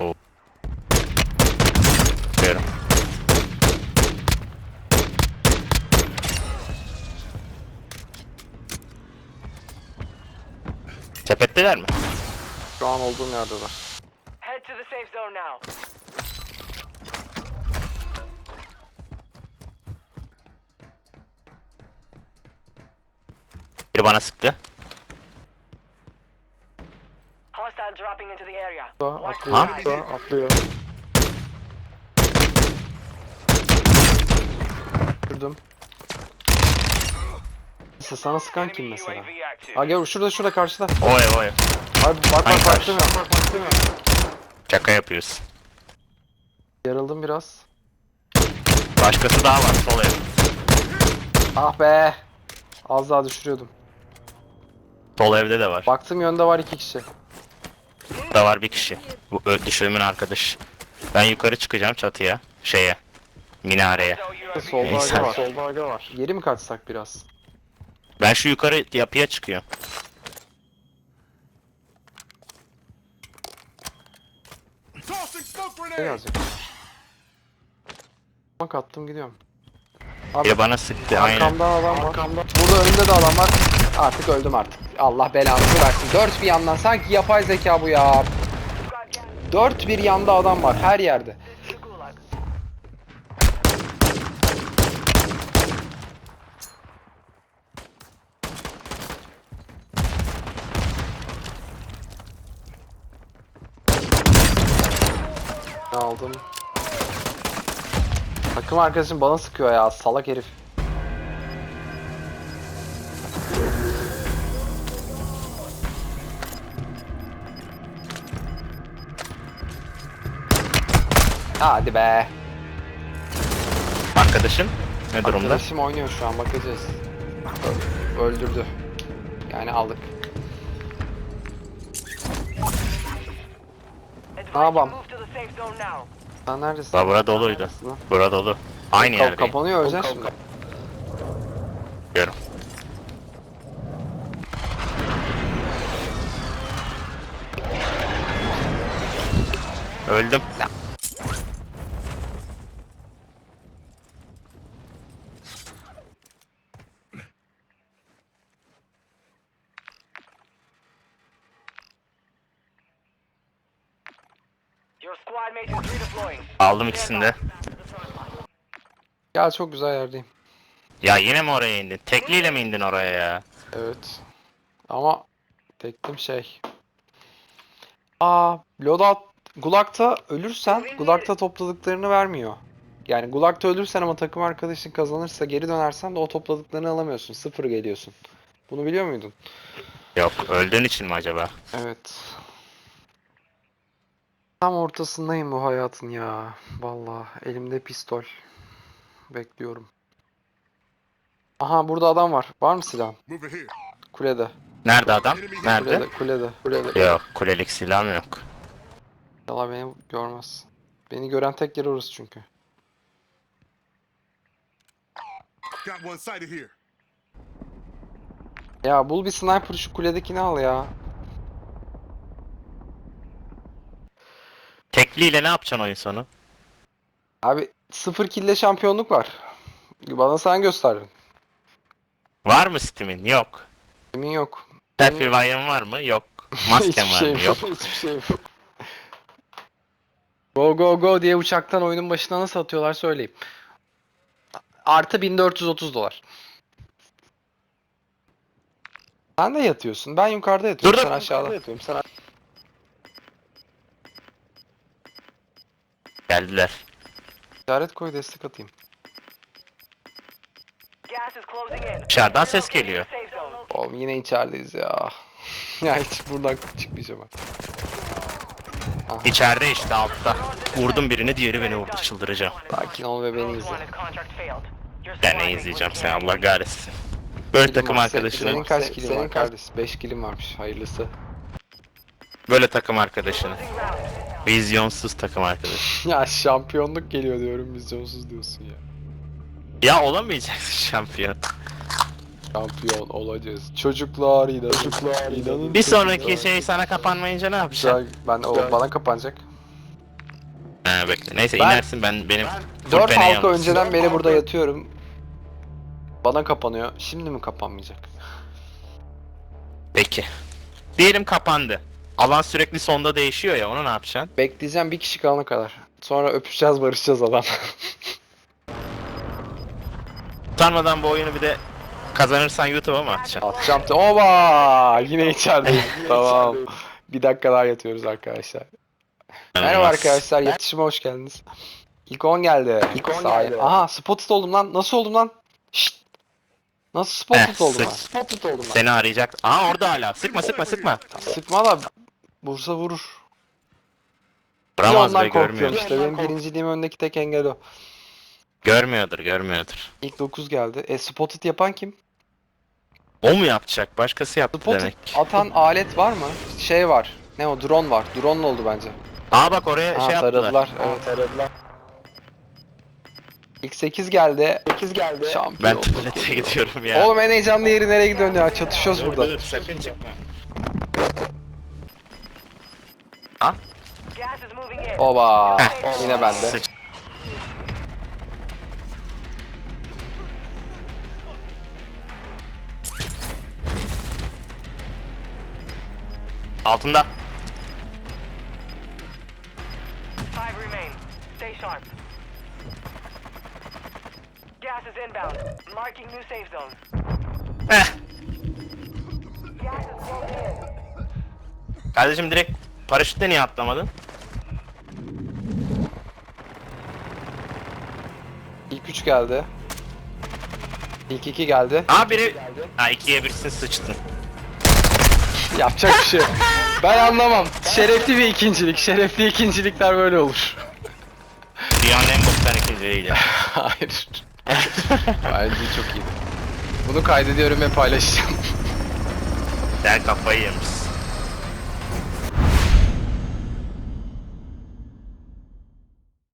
O. Diyorum. Sepetteler mi? Şu an olduğum yerdeler. Head to the safe zone now. Biri bana sıktı. Atlıyor. skies. Da, atlıyor. Kırdım. Sana sıkan kim mesela? Ha gel şurada şurada karşıda. O ev o ev. Abi bak Hangi bak karşı? baktım ya. Bak baktım ya. Şaka yapıyoruz. Yarıldım biraz. Başkası daha var sol ev. Ah be. Az daha düşürüyordum. Sol evde de var. Baktığım yönde var iki kişi. Da var bir kişi. Bu ö- düşürümün arkadaş. Ben yukarı çıkacağım çatıya. Şeye. Minareye. Solda Neyse. aga var. Solda aga var. Geri mi kaçsak biraz? Ben şu yukarı yapıya çıkıyorum. Ne yazacak? Bak attım gidiyorum. Abi Biri bana sıktı aynen. arkamda adam var. Burada önümde de adam var. Artık öldüm artık. Allah belanı versin. Dört bir yandan sanki yapay zeka bu ya. Dört bir yanda adam var her yerde. Aldım. Takım arkadaşım bana sıkıyor ya salak herif. Hadi be. Arkadaşın ne durumda? Arkadaşım oynuyor şu an bakacağız. Öldürdü. Yani aldık. Advise yapalım? Sen neredesin? La bura doluydu. Bura dolu. Aynı yerdeyim. kapanıyor özel şimdi. Diyorum. Öldüm. Aldım ikisini de. Ya çok güzel yerdeyim. Ya yine mi oraya indin? Tekliyle mi indin oraya ya? Evet. Ama teklim şey. Aa, loadout Gulag'ta ölürsen Gulag'ta topladıklarını vermiyor. Yani Gulag'ta ölürsen ama takım arkadaşın kazanırsa geri dönersen de o topladıklarını alamıyorsun. Sıfır geliyorsun. Bunu biliyor muydun? Yok öldüğün için mi acaba? Evet. Tam ortasındayım bu hayatın ya. Vallahi elimde pistol. Bekliyorum. Aha burada adam var. Var mı here. Kulede. Nerede adam? Nerede? Kulede, kulede, kulede. Yok kulelik silahım yok. İnşallah beni görmez. Beni gören tek yer orası çünkü. Ya bul bir sniper şu kuledekini al ya. Tekliyle ne yapacaksın oyun sonu? Abi sıfır kille şampiyonluk var. Bana sen gösterdin. Var mı Steam'in? Yok. Emin yok. Selfie var mı? Yok. Masken var mı? Yok. Hiçbir şeyim yok. Go go go diye uçaktan oyunun başına nasıl atıyorlar söyleyeyim. Artı 1430 dolar. Sen de yatıyorsun. Ben yukarıda yatıyorum. Dur, sen dur. aşağıda yatıyorum. Sen Geldiler. işaret koy destek atayım. Dışarıdan ses geliyor. Oğlum yine içerideyiz ya. ya hiç buradan çıkmayacağım ben. İçeride işte altta. Vurdum birini diğeri beni vurdu çıldıracağım. Sakin ol ve beni izle. Ben ne izleyeceğim sen. Allah kahretsin. Böyle takım Senin- Senin arkadaşını, kaç kilin var kardeş? 5 kilim varmış. Hayırlısı. böyle takım arkadaşını. Vizyonsuz takım arkadaşı. ya şampiyonluk geliyor diyorum vizyonsuz diyorsun ya. Ya olamayacaksın şampiyon. Şampiyon olacağız. Çocuklar inanın. Çocuklar inanın. Bir sonraki şey sana kapanmayınca ne yapacaksın? Ben o bana kapanacak. Ha bekle. Neyse Ben- inersin ben benim full 4 peneye halka yalnız. önceden beri burada yatıyorum. Bana kapanıyor. Şimdi mi kapanmayacak? Peki. Diyelim kapandı. Alan sürekli sonda değişiyor ya onu ne yapacaksın? Bekleyeceğim bir kişi kalana kadar. Sonra öpüşeceğiz barışacağız adam. Utanmadan bu oyunu bir de kazanırsan YouTube'a mı atacaksın? Atacağım. Oba! Yine içerideyim. tamam. Bir dakika daha yatıyoruz arkadaşlar. Merhaba İnanılmaz. arkadaşlar. Yatışıma hoş geldiniz. İlk 10 geldi. İlk 10 geldi. Aha spotted oldum lan. Nasıl oldum lan? Şşt. Nasıl spotted Heh, oldum sık. lan? Spotted oldum lan. Seni arayacak. Aa orada hala. Sıkma sıkma sıkma. Sıkma da Bursa vurur. Vuramaz be görmüyor. işte. Benim birinciliğim öndeki tek engel o. Görmüyordur görmüyordur. İlk 9 geldi. E spotted yapan kim? O mu yapacak? Başkası yaptı Spotted demek. atan alet var mı? Şey var. Ne o? Drone var. Drone oldu bence. Aa bak oraya Ha şey yaptılar. taradılar. Evet taradılar. İlk 8 geldi. 8 geldi. Şampiyon. Ben tuvalete gidiyorum ya. Oğlum en heyecanlı yeri nereye gidiyorsun ya? Çatışıyoruz Dur, burada. dur, sakın çıkma. Oba. Yine bende. Altında. Five remain. Stay sharp. Gas is inbound. Marking new safe zone. Heh. Gas is in. Kardeşim direkt paraşütle niye atlamadın? İlk 3 geldi. İlk 2 geldi. Aa biri... Ha ikiye birsin sıçtın. Yapacak bir şey yok. Ben anlamam. Şerefli bir ikincilik. Şerefli ikincilikler böyle olur. Dünyanın en boktan ikinciliğiyle. Hayır. Bence çok iyi. Bunu kaydediyorum ve paylaşacağım. Sen kafayı yemişsin.